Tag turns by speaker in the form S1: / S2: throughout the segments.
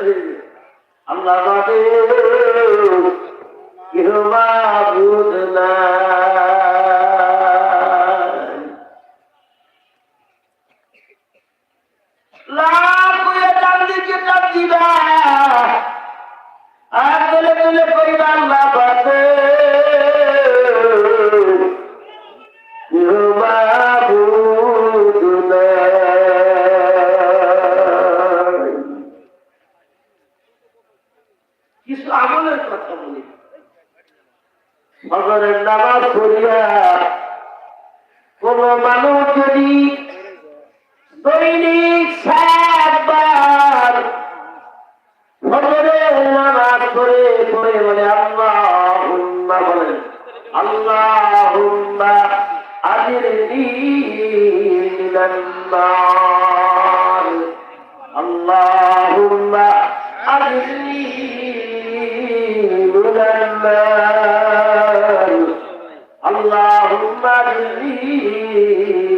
S1: হয়ে গেছে আল্লাহ হুম্মা আজিরনি মিনান নার اللهم أجرني من النار اللهم أجرني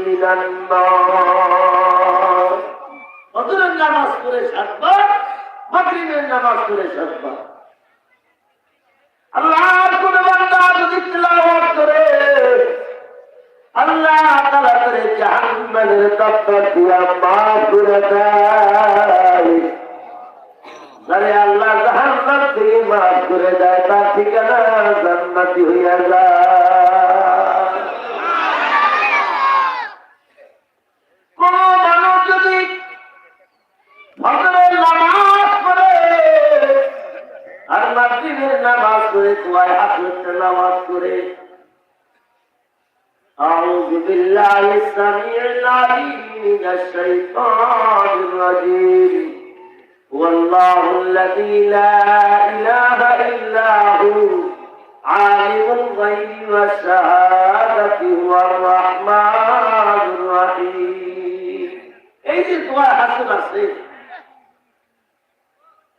S1: من النار ফজরের নামাজ করে সাতবার মাগরিবের নামাজ করে সাতবার আল্লাহর কোন বান্দা যদি তিলাওয়াত করে, আল্লাহ তাআলা করে জাহান্নামের তপ্তর দিয়া করে দেয়। আল্লাহ জাহান্নাম থেকে করে দেয়, তার ঠিকানা জান্নাতি হইয়া যায়। কোন মানুষ নামাজ পড়ে তোমায় হাতের নামাজ করে أعوذ بالله السميع العليم من الشيطان الرجيم والله الذي لا إله إلا هو عالم الغيب والشهادة هو الرحمن الرحيم এই যে দোয়া হাসিন আছে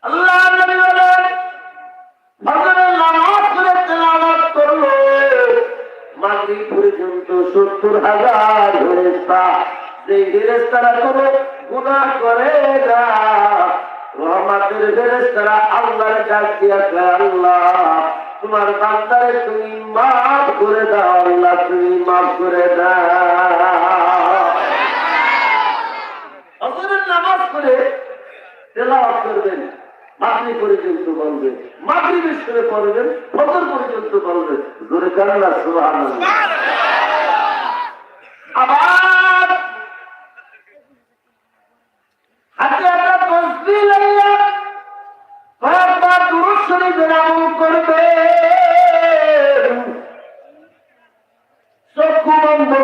S1: আল্লাহ নবী বলেন ফজরের নামাজ মাগরিব পর্যন্ত সত্তর হাজার ফেরেস্তা সেই ফেরেস্তারা কোনো গুনাহ করে না, রহমাতের ফেরেস্তারা আল্লাহর কাছ দিয়ে আল্লাহ, তোমার বান্দারে তুমি মাফ করে দাও, আল্লাহ তুমি মাফ করে দাও। নামাজ পড়ে তেলাওয়াত করবেন। মাগরি পর্যন্ত বলবেন মাগরি বিশ্বরে পড়বেন, ফজর পর্যন্ত বলবেন জোরে কান্না সুবহানাল্লাহ। আবার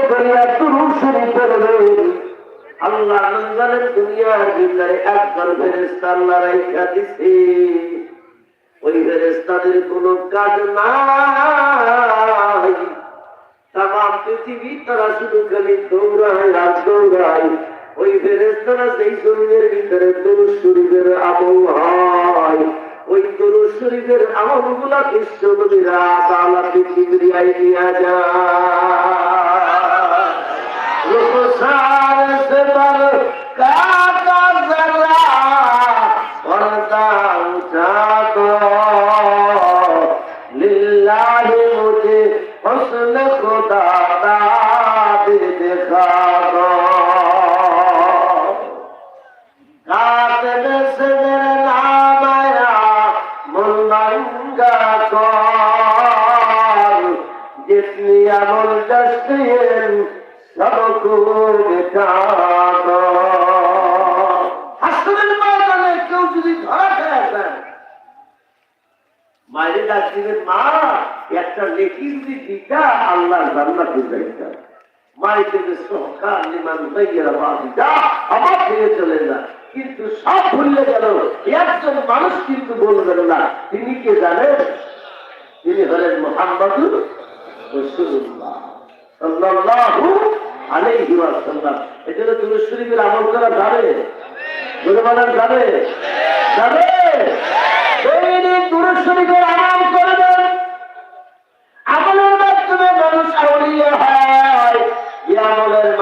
S1: করিয়া দুরূদ শরীফ পড়বেন। আল্লাহ নন্দনের দুনিয়ার ভিতরে একবার ফেরেস্তা আল্লাহ রাইখা ওই ফেরেস্তাদের কোনো কাজ নাই। তামাম পৃথিবী তারা শুধু খালি দৌড়ায় আর দৌড়ায়। ওই ফেরেস্তারা সেই শরীরের ভিতরে তোর শরীরের আমল হয়। ওই তোর শরীরের আমলগুলা বিশ্বকবিরা তালা পৃথিবী নিয়ে যায়। লোক সার সেবার কাজ মায়ের মা একটা লেখি যদি দিতা আল্লাহ জান্নাতে যাইতা সহকার ফিরে চলে না। কিন্তু সব ভুলে গেল একজন মানুষ কিন্তু বলবেন না তিনি কে জানেন? তিনি হলেন মোহাম্মদুর রসুল্লাহ সাল্লাল্লাহু আলাইহি ওয়াসাল্লাম। এজন্য তুমি শরীফের আমল করা যাবে? বলে বলেন যাবে? যাবে। দৈনিক দুরুদ শরীফের আমল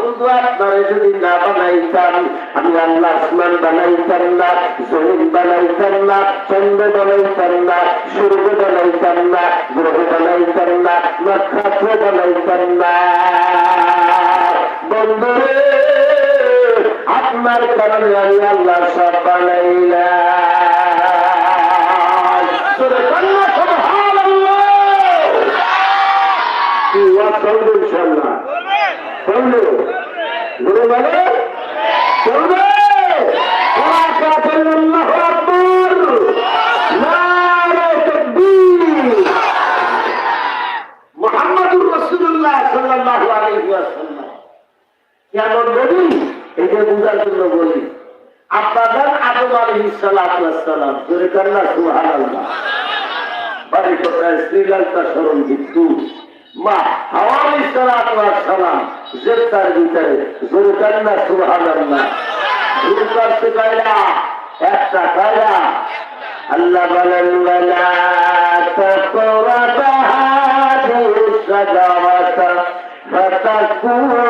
S1: বন্ধু, আপনারে যদি না বানাইতাম, আমি আল্লাহ আসমান বানাইতাম না, জমিন বানাইতাম না, চন্দ্র বানাইতাম না, সূর্য বানাইতাম না, গ্রহ বানাইতাম না, নক্ষত্র বানাইতাম না। বন্ধু আপনার কারণে আমি আল্লাহ সব বানাইলাম। কি ওয়াজ বলে চলবে আল্লাহু মুহাম্মাদুর রাসূলুল্লাহ সাল্লাল্লাহু আলাইহি ওয়াসাল্লাম। কেন বলি এটা বুঝার জন্য বলি, আপনাদের আদম সালাতু সালাম জোরে কান্না সুবহানাল্লাহ। বাড়ি কোথায় শ্রীলঙ্কা স্মরণ, কিন্তু মা হাওয়ালি সালাম জেতার ভিতরে জোরে কান্না সুবহান না গুরু করতে কয়লা একটা কয়লা আল্লাহ বলেন ফাতাকুনা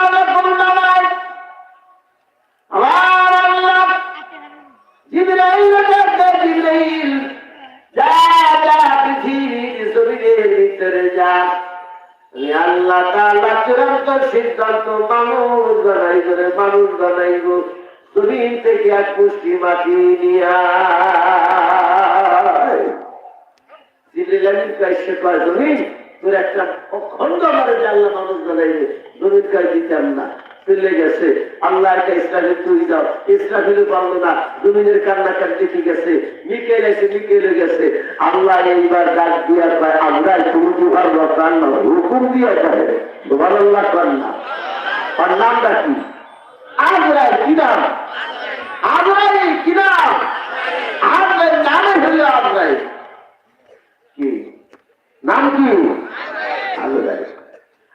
S1: আল্লাহ তাআলা চূড়ান্ত সিদ্ধান্ত মানুষ বানাইব রে, মানুষ বানাইব। জমিন থেকে এক পুষ্টি মাটি নিয়া জিবরিল আমিন কাইসে কয়, জমিন, তোর একটা অখণ্ড যে আল্লাহ মানুষ বানাইবে, জমিন কাজ দিতাম না। চলে গেছে। আল্লাহ একটা ইসরাফিল তুই যাও। ইসরাফিলও পারল না, জমিনের কান্নাকাটি ঠিক আছে মিকেল এসে মিকেল গেছে। আল্লাহ এইবার ডাক দিয়া পায় আমরা তুমি দরকার না হুকুম দিয়া পায় তোমার আল্লাহ কর না। ওর নামটা কি? আজরাই কি নাম? আজরাই কি নাম? আজরাই নামে হলো আজরাই কি? নাম কি? আজরাই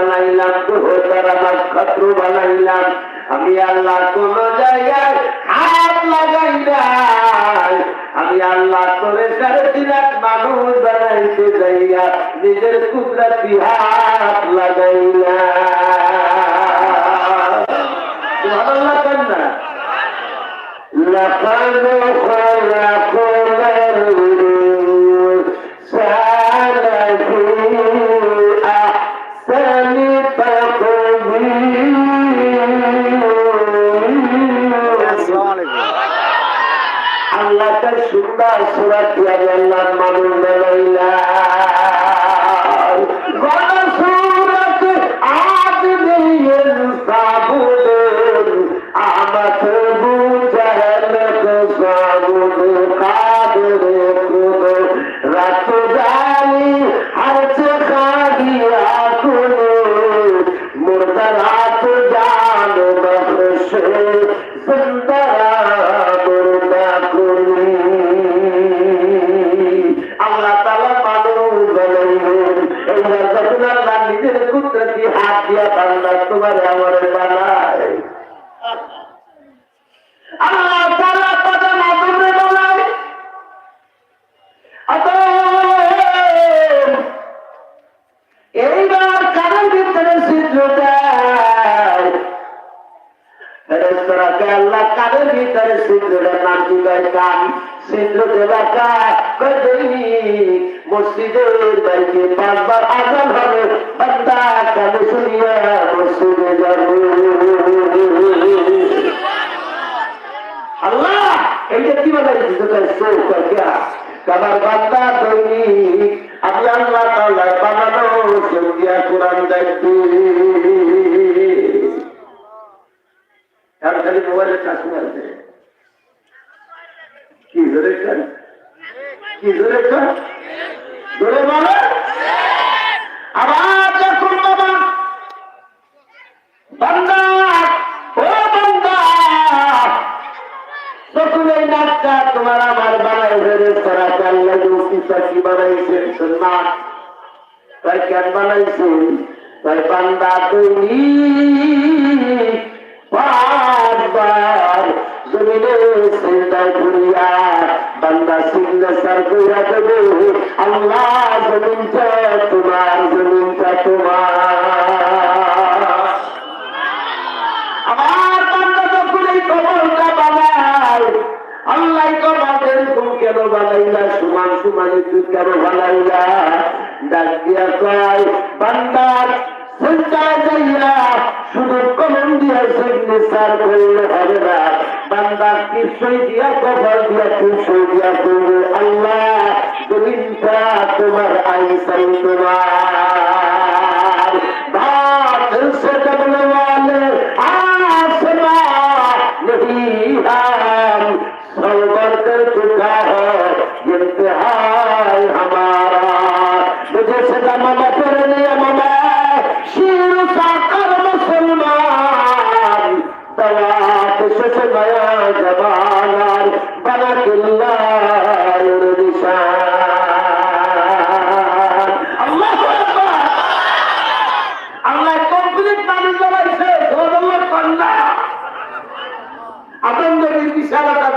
S1: বানাইলাম গ্রহ আমার শত্রু বানাইলাম। আমি আল্লাহ কোন জায়গায় হাত লাগাই নাই। আমি আল্লাহ করে সাড়ে তিন মানুষ বানাইতে যাইয়া নিজের কুদরাতি হাত না তার সুন্দর সুরাত আল্লাহ মানুষ তোমার না নিজের কুদরতি হাত দিয়া বান্দা, তোমার আমার বানায়। আল্লাহ তাআলা কত মাধ্যমে বানায়। ভিতরে সিদ্ধতা নাম দিবাই কাম দেবা কাজ মসজিদের বাইকে মোবাইলের কাছে কি ধরে খান কি ধরে খান ধরে বলে আবার যখন বাবা। বান্দা, ও বান্দা। তখন এই নাচটা তোমার আমার বানাই ধরে তারা চাল্লা কি বানাইছেন সুন্নাত তাই কেন বানাইছেন? তাই বান্দা তৈরি পাঁচবার জমিনে সিন্দায় ঘুরিয়া এরকম কেন বানাইলা সমান সমান একটু কেন বানাইলা ডাক দিয়া বান্দার চিন্তায় যাইয়া শুধু কলম দিয়া সিগনেচার করলে হবে না বান্দার কিসই দিয়া কবর দিয়া কিসই দিয়া করবে আল্লাহ জমিনটা তোমার আইসাই তোমার।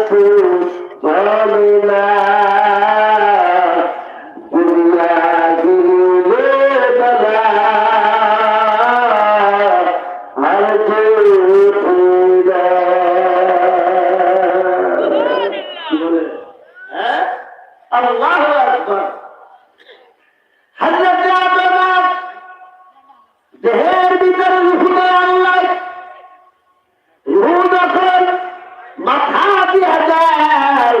S1: তো বলে না দুনিয়া গিলে বলা আর তো পুরা কি বলে হ্যাঁ আল্লাহ আকবার হযরত আব্বাস দেহের ভিতরে রুহুতে আল্লাহ রুহু যখন মাথা দিয়া যায়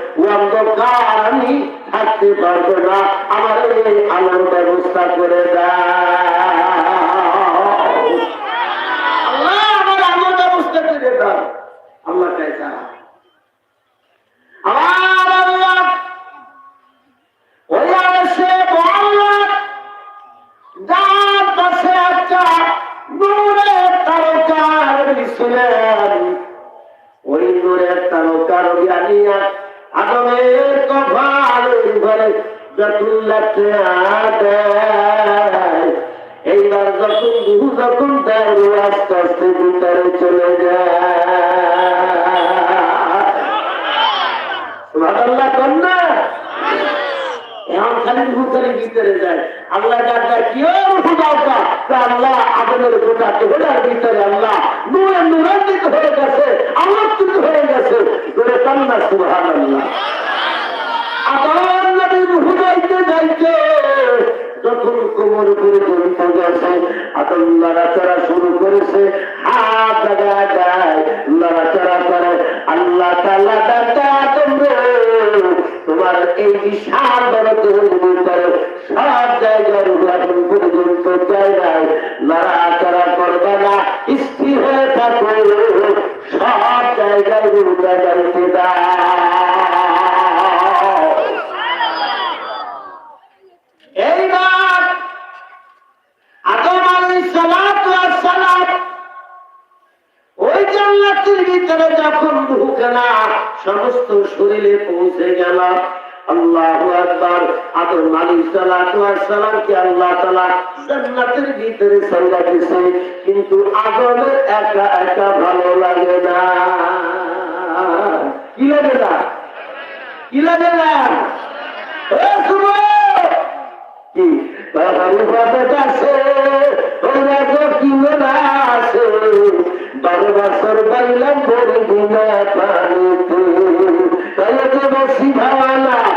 S1: আমি থাকতে পারব না। আমার এই আলোর ব্যবস্থা করে আল্লাহ, আমার ব্যবস্থা করে আল্লাহ ওই পাশে তারকার ওই নূরের তারকার জ্ঞানিয়া আদমের কপাল ঘরে যতুল্লাতে আদেয় এইবার যখন বহু যখন আস্তে ভিতরে চলে যায়। সুবহানাল্লাহ, কন্যা! এখন খালি রুখালি ভিতরে যায়। আল্লাহ যার যায় কি রুখাওটা আল্লাহ আদমের গোটা তোহরার ভিতরে আল্লাহ নূরে নূরান্বিত হয়ে গেছে, আলোকিত হয়ে গেছে। তোরে কান্না সুহান আল্লাহ আবার নবী রুহু যাইতে, যখন কোমর করে জড়িত গেছে, আদম লড়াচড়া শুরু করেছে। হাত লড়াচড়া করে, আল্লাহ তোমার এই বিশাল ভিতরে সব এখন পর্যন্ত জায়গায় করবে না, স্থির হয়ে থাকো। সব জায়গায় এইবার আদম সালাম ওই জান্নাতের ভিতরে যখন ঢুকনা সমস্ত শরীরে পৌঁছে গেল কিন্তু আদমের একা একা ভালো লাগে না কি লাগে না কি লাগে না কি বাবা আছে ওরা তো কি না আছে বছর বাইলাম বড় দিনা পানিতে। তাহলে যে বসি ভাওয়ালা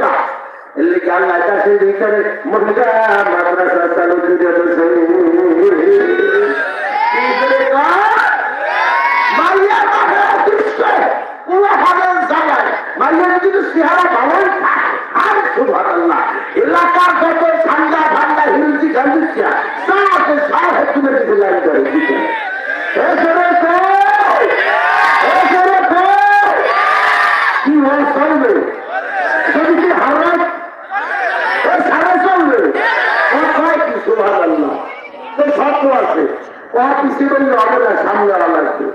S1: তো? মাইয়া বাবা দুষ্টে, পুরো হাবের জায়গায়। মাইয়ার যদি চেহারা ভালোই থাকে, আর সুবহানাল্লাহ, এলাকার। এ সরে কই? এ সরে কই? কি হয় চলবে? যদি কি হারায়, ও সারা চলবে। ও কয় কি সুবহানাল্লাহ। তো শর্ত আছে ও পিছিয়ে বললে হবে না সামনে আলা লাগবে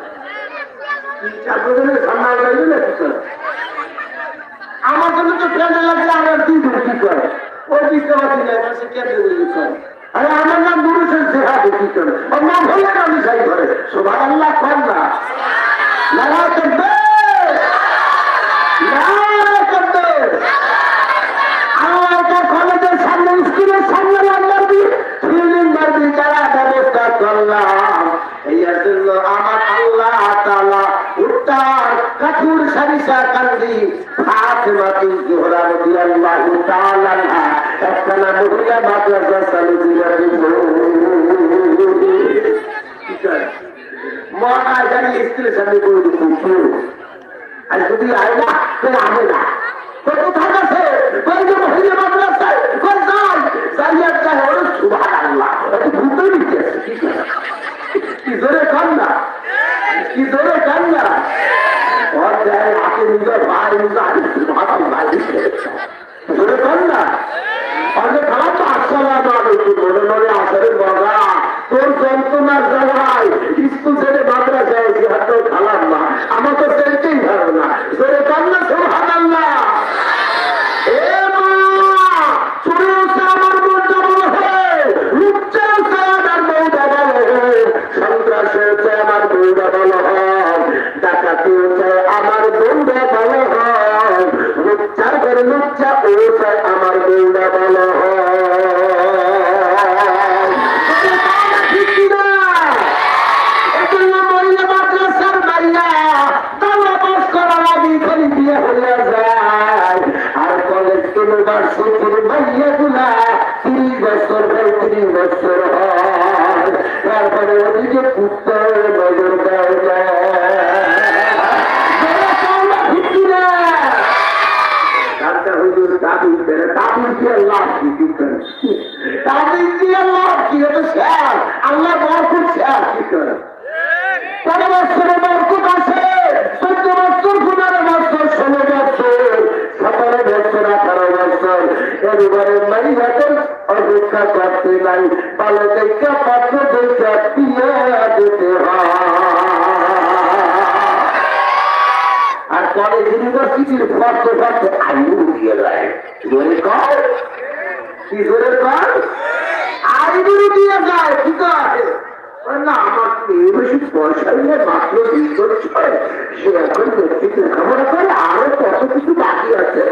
S1: সামনে। আলা লাগবে না কি করে? আমার জন্য তো ফ্রেন্ডে লাগলে আমার দুই দিন কি করে? ওই দিতে পারছি আরে, আমার নাম মুরুষের জেহাদ কি করে? আমি যাই করে সোভাগ আল্লাহ কর করবে আমার একটা কলেজের সামনে স্কুলের সামনে মারবি ফিল্ডিং মারবি যারা ব্যবস্থা করলাম এই জন্য আমার আল্লাহ তালা উত্তর কাঠুর সারিসা কান্দি ফাতেমা তুল জোহরা নদী আল্লাহ তাআলা একটা না মহিলা মাদ্রাসা চালু দিলেন মা জানি স্কুলের সামনে করে? দিচ্ছি আর যদি আয় না তাহলে আমি না তো কোথায় আছে কি জোরে কান না কি জোরে কান ইউনিভার্সিটির পড়তে পড়তে আইন দিয়ে দেয় জোরে কর কি জোরে কর আইগুলো দিয়ে যায় ঠিক আছে বলে, না আমার মেয়ে বেশি পয়সা নিয়ে মাত্র বিশ বছর সে এখন ব্যক্তিকে লেখাপড়া করে আরও কত কিছু বাকি আছে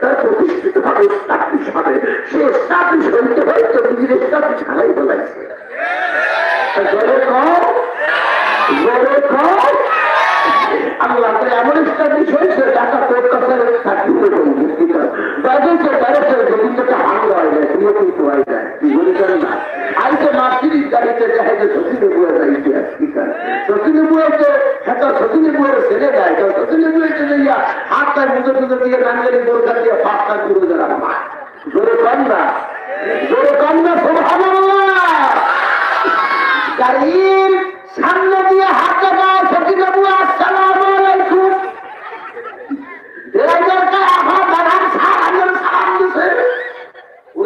S1: তার প্রতিষ্ঠিত ভাবে স্টাবলিশ হবে সে স্টাবলিশ হইতে হইতে নিজের স্টাবলিশ হারাই ফেলাইছে জোরে কর জোরে কর আল্লাহ তো এমন একটা বিষয় সে টাকা তোর কাছে সার্টিফিকেট বাজেটে ব্যারেটে জমিটাকে হাঙ্গা হয়ে যায় দিয়ে কিন্তু হয়ে যায় তুই বলে জানি না আইতে মাতৃর গাড়িতে যায় যে সচিনে বুয়ে যাইতে ঠিক আছে সচিনে বুয়েছে সেটা সচিনে বুয়ের ছেলে দেয় তো সচিনে বুয়েছে যাইয়া হাতটা মুখে মুখে দিয়ে নাঙ্গেলি দরকার দিয়ে ফাঁকটা করে দেয় মা জোরে কম না জোরে কম না সুবহানাল্লাহ গাড়ির সামনে দিয়ে হাত দেখায় সচিন বাবু আসসালাম আলাইকুম ড্রাইভারকে আবার দাঁড়ান সালাম সালাম দিছে ওরে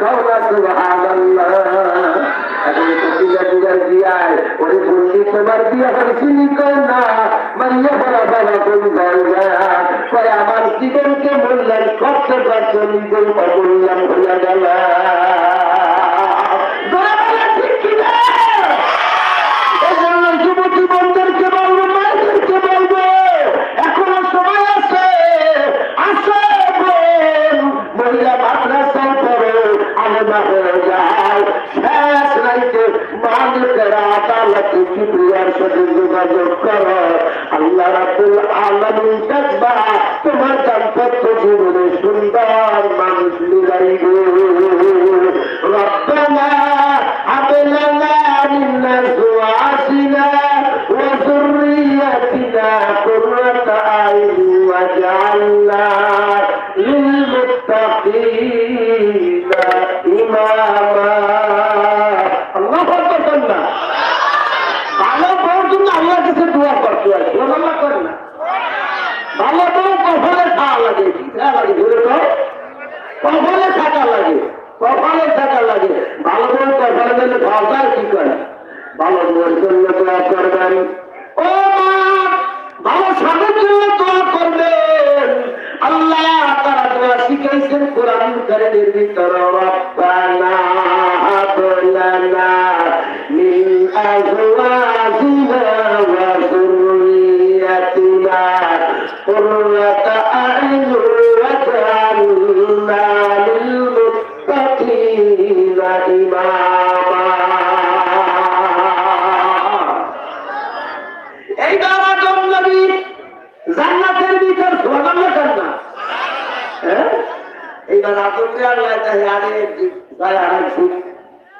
S1: করে খাও না সুবহানাল্লাহ এখন পূজা পূজার বিয়ায় ওরে বললি তোমার বিয়া হয়েছি না আমার জীবনকে করতে পারছ নিজের অমূল্যায়ন হইয়া গেল মানুষ মিলাইবে কপালে থাকা লাগে। ভালো মন কপালে গেলে খাওয়া কি করে? ভালো মন জন্য দোয়া করবেন। ও ভালো স্বামীর জন্য দোয়া করবেন। আল্লাহ তারা দোয়া শিখাইছেন, কোরআন কারণের না রব্বানা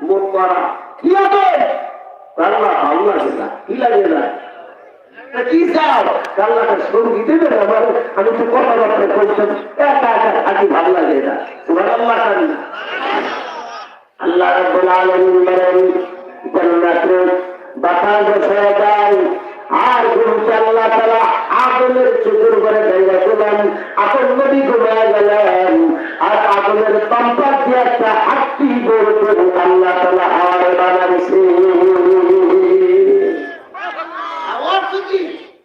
S1: মুখ করা কি হবে আল্লাহ ভালো লাগে না কি লাগে না কি চাও আল্লাহকে সঙ্গী দেবে আমার আমি তো কথাবার্তা করতাম একা একা থাকি ভালো লাগে না তোমার আল্লাহ কান আল্লাহ রাব্বুল আলামিন বলেন জান্নাতে বাতাস বসায় দেয় আর গুরুকে করে ভেঙে দিলেন ঘুমায় গেলেন। আর পাম্পার দিয়ে একটা বের করে আল্লাহ তাআলা হাওয়ায় বানাইছে।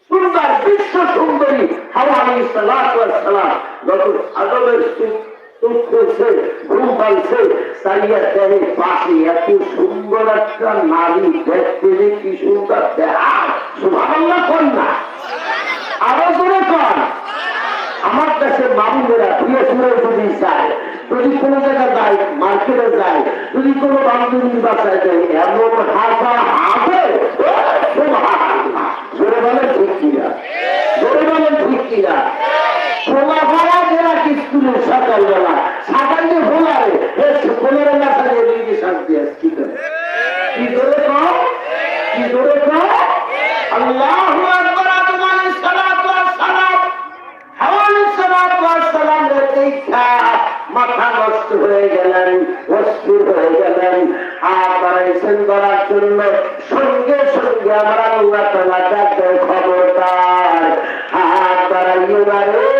S1: সুন্দর বিশ্ব সুন্দরী হাওয়া আলী সালাম। যখন আদমের চোখ খুলছে ঘুম পালছে চাইয়া দেখে পাশে এত সুন্দর একটা নারী দেখতে যে কি সুন্দর দেখা সুভাবনা কর না। আরও জোরে কর আমার দেশের মামুনেরা প্রিয় সুরে যদি কোনো জায়গা যাই, মার্কেটে যাই, যদি কোনো বান্ধবী বাসায় যাই, এমন হাসা হাসে জোরে বলেন ঠিক জোরে বলেন ঠিক সকালবেলা সাতান্নে ভোলারে খোলার কি করে? কি করে কম কি করে মাথা নষ্ট হয়ে গেলেন, অস্থির হয়ে গেলেন। আর বাড়াইছেন করার জন্য সঙ্গে সঙ্গে আমরা আল্লাহ তালা ডাক্তার খবরদার। হাত বাড়াইয়ে বাড়ে